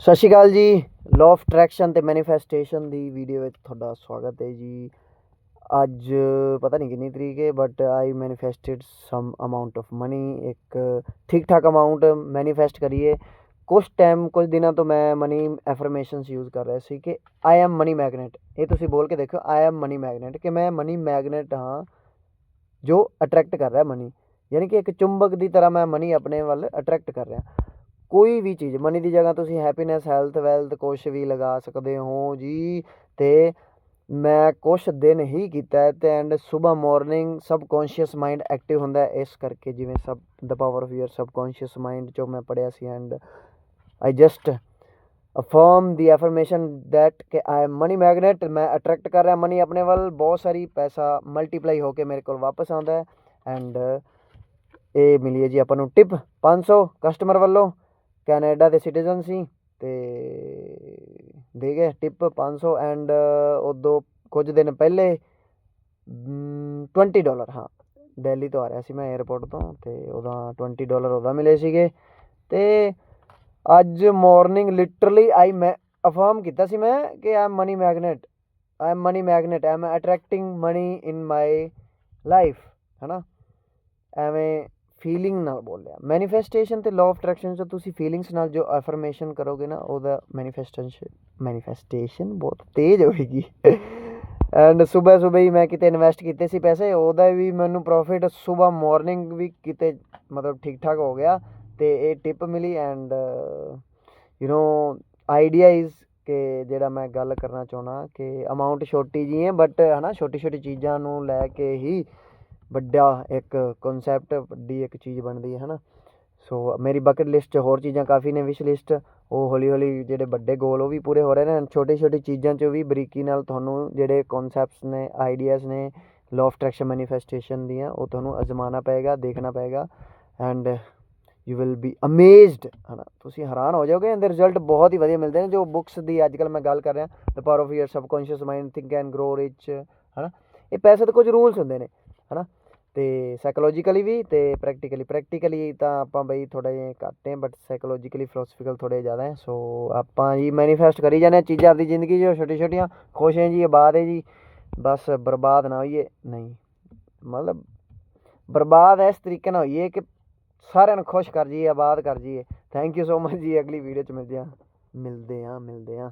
Sat Sri Akal ji. Law of attraction ਤੇ manifestation ਦੀ video ਵਿੱਚ ਤੁਹਾਡਾ ਸਵਾਗਤ ਹੈ ਜੀ। ਅੱਜ, ਪਤਾ ਨਹੀਂ ਕਿੰਨੀ ਤਰੀਕ ਹੈ but I manifested some amount of money ਇੱਕ ਠੀਕ ਠਾਕ ਅਮਾਉਂਟ ਮੈਨੀਫੈਸਟ ਕਰੀਏ। ਕੁਝ ਟਾਈਮ ਕੁਝ ਦਿਨਾਂ ਤੋਂ ਮੈਂ ਮਨੀ ਐਫਰਮੇਸ਼ਨਸ ਯੂਜ਼ ਕਰ ਰਿਹਾ ਸੀ ਕਿ ਆਈ ਐਮ ਮਨੀ ਮੈਗਨੇਟ ਇਹ ਤੁਸੀਂ ਬੋਲ ਕੇ ਦੇਖੋ ਆਈ ਐਮ ਮਨੀ ਮੈਗਨੇਟ ਕਿ ਮੈਂ ਮਨੀ ਮੈਗਨੇਟ ਹਾਂ, ਜੋ ਅਟਰੈਕਟ ਕਰ ਰਿਹਾ ਮਨੀ ਯਾਨੀ ਕਿ ਇੱਕ ਚੁੰਬਕ ਦੀ ਤਰ੍ਹਾਂ ਮੈਂ ਮਨੀ ਆਪਣੇ ਵੱਲ ਅਟਰੈਕਟ ਕਰ ਰਿਹਾ। ਕੋਈ ਵੀ ਚੀਜ਼ ਮਨੀ ਦੀ ਜਗ੍ਹਾ ਤੁਸੀਂ ਹੈਪੀਨੈਸ ਹੈਲਥ ਵੈਲਥ ਕੁਛ ਵੀ ਲਗਾ ਸਕਦੇ ਹੋ ਜੀ। ਤੇ ਮੈਂ ਕੁਛ ਦਿਨ ਹੀ ਕੀਤਾ ਹੈ ਤੇ ਐਂਡ ਸਵੇਰ ਮਾਰਨਿੰਗ ਸਬਕੌਂਸ਼ੀਅਸ ਮਾਈਂਡ ਐਕਟਿਵ ਹੁੰਦਾ ਹੈ। ਇਸ ਕਰਕੇ ਜਿਵੇਂ ਸਬ ਦਾ power of your subconscious mind ਜੋ ਮੈਂ ਪੜਿਆ ਸੀ and I just affirm the affirmation that ਕਿ ਆਈ ਐਮ ਮਨੀ ਮੈਗਨੇਟ ਮੈਂ ਅਟਰੈਕਟ ਕਰ ਰਿਹਾ ਮਨੀ ਆਪਣੇ ਵੱਲ। ਬਹੁਤ ਸਾਰੀ ਪੈਸਾ ਮਲਟੀਪਲਾਈ ਹੋ ਕੇ ਮੇਰੇ ਕੋਲ ਵਾਪਸ ਆਉਂਦਾ ਹੈ। ਐਂਡ ਇਹ ਮਿਲੀ ਹੈ ਜੀ ਆਪਾਂ ਨੂੰ ਟਿਪ 500 ਕਸਟਮਰ ਵੱਲੋਂ। ਕੈਨੇਡਾ ਦੇ ਸਿਟੀਜ਼ਨ ਸੀ ਤੇ ਦੇ ਗਏ ਟਿਪ 500 ਐਂਡ ਉਦੋਂ ਕੁਝ ਦਿਨ ਪਹਿਲੇ ਮ, 20 ਡਾਲਰ ਹਾਂ ਦਿੱਲੀ ਤੋਂ ਆ ਰਿਹਾ ਸੀ ਮੈਂ 에ਅਰਪੋਰਟ ਤੋਂ ਤੇ ਉਹਦਾ 20 ਡਾਲਰ ਉਹਦਾ ਮਿਲੇ ਸੀਗੇ ਤੇ ਅੱਜ ਮਾਰਨਿੰਗ ਲਿਟਰਲੀ ਆਈ ਮੈਂ ਅਫਰਮ ਕੀਤਾ ਸੀ ਮੈਂ ਕਿ I am money magnet I am money magnet I am attracting money in my life ਹੈਨਾ? ਐਵੇਂ ਫੀਲਿੰਗ ਨਾਲ ਬੋਲਿਆ ਮੈਨੀਫੈਸਟੇਸ਼ਨ ਤੇ ਲਾਅ ਆਫ ਅਟਰੈਕਸ਼ਨ ਚ ਤੁਸੀਂ ਫੀਲਿੰਗਸ ਨਾਲ ਜੋ ਅਫਰਮੇਸ਼ਨ ਕਰੋਗੇ ਨਾ, ਉਹਦਾ ਮੈਨੀਫੈਸਟੇਸ਼ਨ ਮੈਨੀਫੈਸਟੇਸ਼ਨ ਬਹੁਤ ਤੇਜ਼ ਹੋਏਗੀ। ਐਂਡ ਸਵੇਰ ਸਵੇਰ ਹੀ ਮੈਂ ਕਿਤੇ ਇਨਵੈਸਟ ਕੀਤੇ ਸੀ ਪੈਸੇ, ਉਹਦਾ ਵੀ ਮੈਨੂੰ ਪ੍ਰੋਫਿਟ ਸਵੇਰ ਮਾਰਨਿੰਗ ਵੀ ਕਿਤੇ ਮਤਲਬ ਠੀਕ ਠਾਕ ਹੋ ਗਿਆ ਤੇ ਇਹ ਟਿਪ ਮਿਲੀ and you know idea is ਕਿ ਜਿਹੜਾ ਮੈਂ ਗੱਲ ਕਰਨਾ ਚਾਹਣਾ ਕਿ ਅਮਾਉਂਟ ਛੋਟੀ ਜੀ ਹੈ ਬਟ ਹਨਾ ਛੋਟੀ ਛੋਟੀ ਚੀਜ਼ਾਂ ਨੂੰ ਲੈ ਕੇ ਹੀ ਵੱਡਾ ਇੱਕ ਕਨਸੈਪਟ ਵੱਡੀ ਇੱਕ ਚੀਜ਼ ਬਣਦੀ ਹੈ ਨਾ ਸੋ ਮੇਰੀ ਬਕਟ ਲਿਸਟ 'ਚ ਹੋਰ ਚੀਜ਼ਾਂ ਕਾਫੀ ਨੇ ਵਿਸ਼ ਲਿਸਟ ਉਹ ਹੌਲੀ ਹੌਲੀ ਜਿਹੜੇ ਵੱਡੇ ਗੋਲ ਉਹ ਵੀ ਪੂਰੇ ਹੋ ਰਹੇ ਨੇ ਛੋਟੀ ਛੋਟੀ ਚੀਜ਼ਾਂ 'ਚ ਵੀ ਬਰੀਕੀ ਨਾਲ ਤੁਹਾਨੂੰ ਜਿਹੜੇ ਕਨਸੈਪਟਸ ਨੇ ਆਈਡੀਆਜ਼ ਨੇ ਲਾਅ ਆਫ ਅਟਰੈਕਸ਼ਨ ਮੈਨੀਫੈਸਟੇਸ਼ਨ ਦੀਆਂ, ਉਹ ਤੁਹਾਨੂੰ ਅਜ਼ਮਾਉਣਾ ਪਏਗਾ, ਦੇਖਣਾ ਪਏਗਾ and you will be amazed ਹਨਾ? ਤੁਸੀਂ ਹੈਰਾਨ ਹੋ ਜਾਓਗੇ ਇਹਦੇ ਰਿਜ਼ਲਟ ਬਹੁਤ ਹੀ ਵਧੀਆ ਮਿਲਦੇ ਨੇ, ਜੋ ਬੁੱਕਸ ਦੀ ਅੱਜ ਕੱਲ ਮੈਂ ਗੱਲ ਕਰ ਰਿਹਾ the power of your subconscious mind think and grow rich ਹਨਾ? ਇਹ ਪੈਸੇ ਦੇ ਕੁਝ ਰੂਲਸ ਹੁੰਦੇ ਨੇ, ਹਨਾ? ਅਤੇ ਸਾਈਕੋਲੋਜੀਕਲੀ ਵੀ ਅਤੇ ਪ੍ਰੈਕਟੀਕਲੀ ਪ੍ਰੈਕਟੀਕਲੀ ਤਾਂ ਆਪਾਂ ਬਈ ਥੋੜਾ ਜਿਹੇ ਘੱਟ ਹੈ ਬਟ ਸਾਈਕੋਲੋਜੀਕਲੀ ਫਿਲੋਸਫੀਕਲ ਥੋੜੇ ਜ਼ਿਆਦਾ ਹੈ ਸੋ ਆਪਾਂ ਜੀ ਮੈਨੀਫੈਸਟ ਕਰੀ ਜਾਂਦੇ ਹਾਂ ਚੀਜ਼ਾਂ ਆਪਦੀ ਜ਼ਿੰਦਗੀ 'ਚ ਛੋਟੀ ਛੋਟੀਆਂ, ਖੁਸ਼ ਹੈ ਜੀ, ਆਬਾਦ ਹੈ ਜੀ, ਬਸ ਬਰਬਾਦ ਨਾ ਹੋਈਏ, ਨਹੀਂ, ਮਤਲਬ ਬਰਬਾਦ ਇਸ ਤਰੀਕੇ ਨਾਲ ਹੋਈਏ ਕਿ ਸਾਰਿਆਂ ਨੂੰ ਖੁਸ਼ ਕਰ ਜੀਏ ਆਬਾਦ ਕਰ ਜੀਏ ਥੈਂਕ ਯੂ ਸੋ ਮਚ ਜੀ, ਅਗਲੀ ਵੀਡੀਓ 'ਚ ਮਿਲਦੇ ਹਾਂ ਮਿਲਦੇ ਹਾਂ ਮਿਲਦੇ ਹਾਂ।